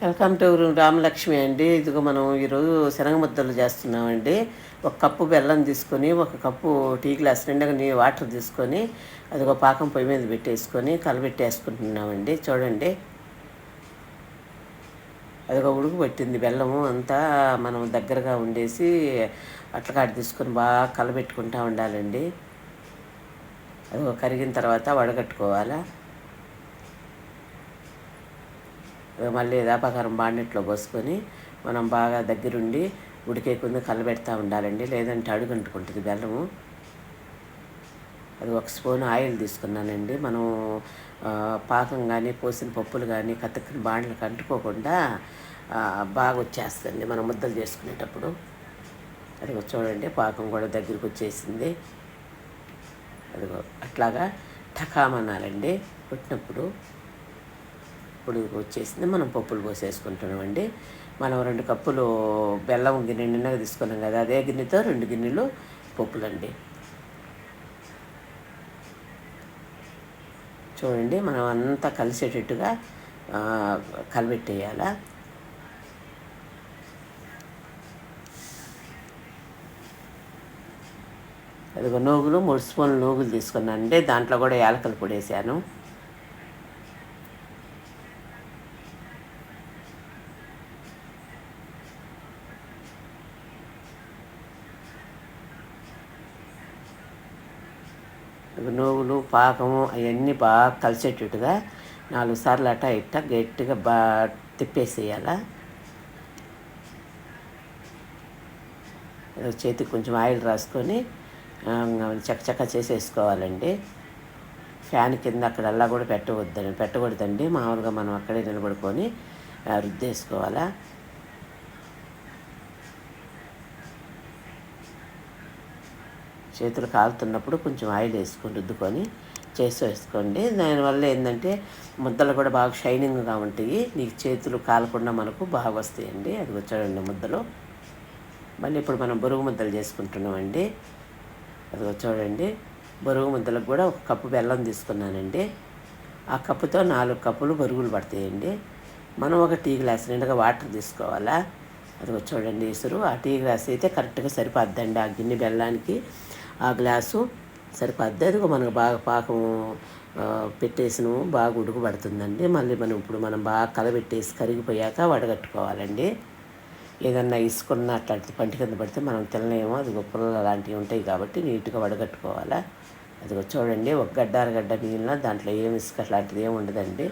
Welcome to Ramalakshmi అండి. ఇదిగో మనం ఈరోజు శనగ ముద్దలు చేస్తున్నామండి. ఒక కప్పు బెల్లం తీసుకొని ఒక కప్పు టీ గ్లాస్ నిండా నీ వాటర్ తీసుకొని అది ఒక పాకం పొయ్యి మీద పెట్టేసుకొని కలబెట్టేసుకుంటున్నామండి. చూడండి. అదిగో ఉడుకు పట్టింది బెల్లము అంతా మనం దగ్గరగా ఉండేసి అట్లకాడ తీసుకొని బాగా కలబెట్టుకుంటూ ఉండాలండి. అది కరిగిన తర్వాత వడగట్టుకోవాలా. మళ్ళీ దాపాకారం బాండెట్లో పోసుకొని మనం బాగా దగ్గరుండి ఉడికేకుంది కలబెడతా ఉండాలండి. లేదంటే అడుగంటుకుంటుంది బెల్లము. అది ఒక స్పూన్ ఆయిల్ తీసుకున్నానండి. మనం పాకం కానీ పోసిన పప్పులు కానీ కత్తెక్కిన బాండ్లకు అంటుకోకుండా బాగా వచ్చేస్తుంది మనం ముద్దలు చేసుకునేటప్పుడు. అది చూడండి పాకం కూడా దగ్గరికి వచ్చేసింది అదిగో అట్లాగా టకామనాలండి పుట్టినప్పుడు ఇప్పుడు వచ్చేసింది. మనం పప్పులు పోసేసుకుంటున్నామండి మనం రెండు కప్పులు బెల్లం గిన్నె నిన్నగా తీసుకున్నాం కదా అదే గిన్నెతో రెండు గిన్నెలు పప్పులండి. చూడండి మనం అంతా కలిసేటట్టుగా కలిపెట్టేయాల అదిగో నూగులు మూడు స్పూన్లు నూగులు తీసుకున్నాను అండి దాంట్లో కూడా యాలకలు పొడేసాను నువ్వులు పాకము అవన్నీ బాగా కలిసేటట్టుగా నాలుగు సార్లు అట్టా ఇట్ట గట్టిగా బాగా తిప్పేసేయాల. చేతికి కొంచెం ఆయిల్ రాసుకొని చక్కచక్క చేసేసుకోవాలండి. ఫ్యాన్ కింద అక్కడల్లా కూడా పెట్టవద్దని పెట్టకూడదండి. మామూలుగా మనం అక్కడే నిలబడుకొని రుద్దేసుకోవాలా. చేతులు కాలుతున్నప్పుడు కొంచెం ఆయిల్ వేసుకొని రుద్దుకొని చేసి వేసుకోండి. దానివల్ల ఏంటంటే ముద్దలు కూడా బాగా షైనింగ్గా ఉంటాయి. నీకు చేతులు కాలకుండా మనకు బాగా వస్తాయండి. అది వచ్చాడండి ముద్దలు. మళ్ళీ ఇప్పుడు మనం బరువు ముద్దలు చేసుకుంటున్నామండి. అది చూడండి. బరువు ముద్దలకు కూడా ఒక కప్పు బెల్లం తీసుకున్నానండి. ఆ కప్పుతో నాలుగు కప్పులు బరుగులు పడతాయండి. మనం ఒక టీ గ్లాస్ నిండుగా వాటర్ తీసుకోవాలా? అది చూడండి ఇసురు. ఆ టీ గ్లాస్ అయితే కరెక్ట్గా సరిపోద్దండి. ఆ గిన్నె బెల్లానికి ఆ గ్లాసు సరిపోద్ది అది మనకు బాగా పాకం పెట్టేసిన బాగా ఉడుకుపడుతుందండి మళ్ళీ మనం ఇప్పుడు మనం బాగా కలబెట్టేసి కరిగిపోయాక వడగట్టుకోవాలండి. ఏదన్నా ఇసుకున్న అట్లాంటి పంటి కింద పడితే మనం తినలేమో అది గొప్పలు అలాంటివి ఉంటాయి కాబట్టి నీట్గా వడగట్టుకోవాలా. అది చూడండి ఒక గడ్డ అరగడ్డ మిగిలిన దాంట్లో ఏం ఇసుక అట్లాంటిది ఏమి ఉండదండి.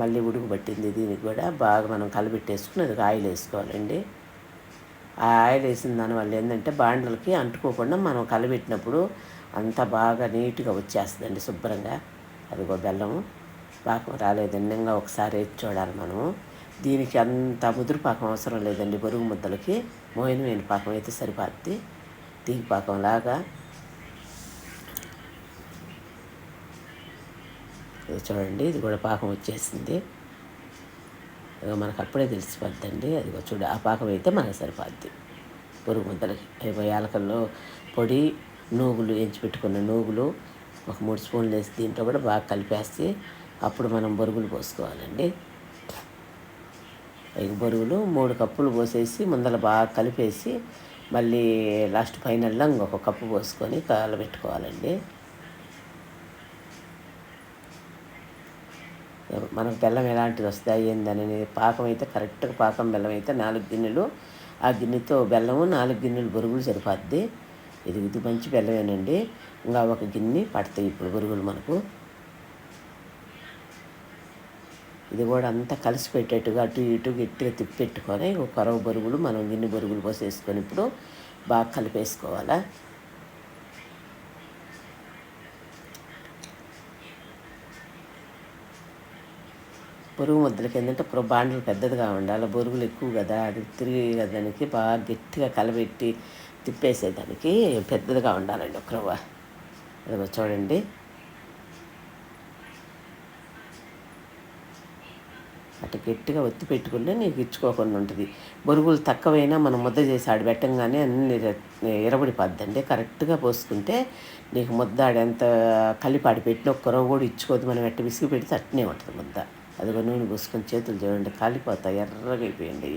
మళ్ళీ ఉడుకు పట్టింది దీనికి కూడా. బాగా మనం కలబెట్టేసుకుని అది ఆయిల్ వేసుకోవాలండి. ఆ ఆయిల్ వేసిన దానివల్ల ఏంటంటే బాండలకి అంటుకోకుండా మనం కలబెట్టినప్పుడు అంతా బాగా నీట్గా వచ్చేస్తుందండి శుభ్రంగా. అదిగో బెల్లము పాకం రాలేదండి ఇంకా ఒకసారి వేసి చూడాలి మనము. దీనికి అంత ముదురు పాకం అవసరం లేదండి. బరుగు ముద్దలకి మోయినమైన పాకం అయితే సరిపోద్ది. తీగి పాకం లాగా. చూడండి. ఇది కూడా పాకం వచ్చేసింది. మనకు అప్పుడే తెలిసిపోద్దండి. అది చూడు ఆ పాకం అయితే మనకు సరిపోద్ది. పురుగు ముద్దలకి అయిపోయి యాలకల్లో పొడి నూగులు ఎంచి పెట్టుకున్న నూగులు ఒక మూడు స్పూన్లు వేసి దీంట్లో కూడా బాగా కలిపేస్తే అప్పుడు మనం బొరుగులు పోసుకోవాలండి. ఐదు బొరుగులు మూడు కప్పులు పోసేసి ముందర బాగా కలిపేసి మళ్ళీ లాస్ట్ ఫైనల్లో ఇంకొక కప్పు పోసుకొని కలబెట్టుకోవాలండి. మనకు బెల్లం ఎలాంటిది వస్తాయి ఏందనేది పాకం అయితే కరెక్ట్గా పాకం బెల్లం అయితే నాలుగు గిన్నెలు. ఆ గిన్నెతో బెల్లము నాలుగు గిన్నెలు బొరుగులు సరిపోద్ది. ఇది ఇది మంచి బెల్లమేనండి. ఇంకా ఒక గిన్నె పడతాయి ఇప్పుడు బొరుగులు మనకు. ఇది కూడా అంతా కలిసి పెట్టేట్టుగా అటు ఇటు గట్టిగా తిప్పెట్టుకొని ఒక కొరవ బొరుగులు మనం గిన్నె బొరుగులు పోసేసుకొని ఇప్పుడు బాగా కలిపేసుకోవాలా. బొరుగు ముద్దలకి ఏంటంటే ఇప్పుడు బాండలు పెద్దదిగా ఉండాలి. బొరుగులు ఎక్కువ కదా. అది తిరిగేదానికి బాగా గట్టిగా కలబెట్టి తిప్పేసేదానికి పెద్దదిగా ఉండాలండి ఒక రవ్వ. అదిగో చూడండి. అటు గట్టిగా ఒత్తి పెట్టుకుంటే నీకు ఇచ్చుకోకుండా ఉంటుంది. బొరుగులు తక్కువైనా మనం ముద్ద చేసి ఆడి పెట్టంగానే అన్ని ఎరబడిపోద్దండి. కరెక్ట్గా పోసుకుంటే నీకు ముద్ద ఆడెంత కలిపాడి పెట్టిన ఒక్క రవ్వ కూడా ఇచ్చుకోదు. మనం ఎట్ట విసిగి పెడితే అట్నే ఉంటుంది ముద్ద. అదిగో నూనె పోసుకొని చేతులు చూడండి కాలిపోతాయి ఎర్రగా అయిపోయింది.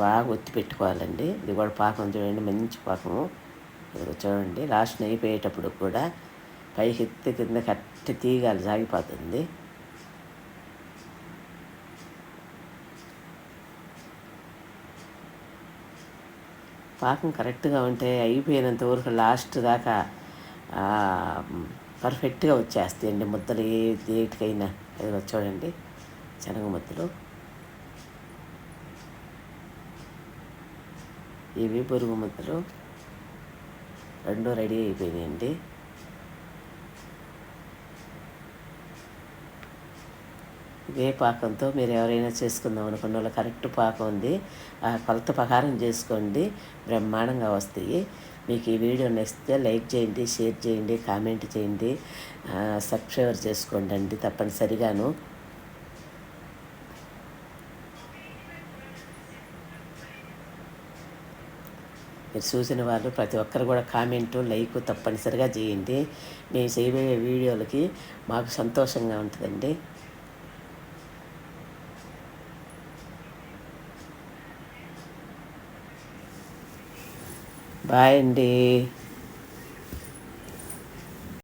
బాగా ఒత్తి పెట్టుకోవాలండి. ఇది కూడా పాకం చూడండి మంచి పాకము ఇదిగో చూడండి లాస్ట్ అయిపోయేటప్పుడు కూడా పైకి ఎత్తి కింద కట్టి తీగాలి సాగిపోతుంది పాకం కరెక్ట్గా ఉంటే అయిపోయినంత వరకు లాస్ట్ దాకా పర్ఫెక్ట్గా వచ్చేస్తాయండి ముద్దలు. ఏ దేటికైనా అది చూడండి శనగ ముద్దలు. ఇవి పురుగు ముద్దలు. రెండు రెడీ అయిపోయినాయండి. ఇదే పాకంతో మీరు ఎవరైనా చేసుకుందాం అనుకున్న వాళ్ళు కరెక్ట్ పాకం ఉంది. ఆ కొలత ప్రకారం చేసుకోండి. బ్రహ్మాండంగా వస్తాయి. మీకు ఈ వీడియో నచ్చితే లైక్ చేయండి షేర్ చేయండి కామెంట్ చేయండి. సబ్స్క్రైబర్ చేసుకోండి అండి తప్పనిసరిగాను. మీరు చూసిన వాళ్ళు ప్రతి ఒక్కరు కూడా కామెంట్ లైక్ తప్పనిసరిగా చేయండి. మేము చేయబోయే వీడియోలకి మాకు సంతోషంగా ఉంటుందండి. బాయ్ అండి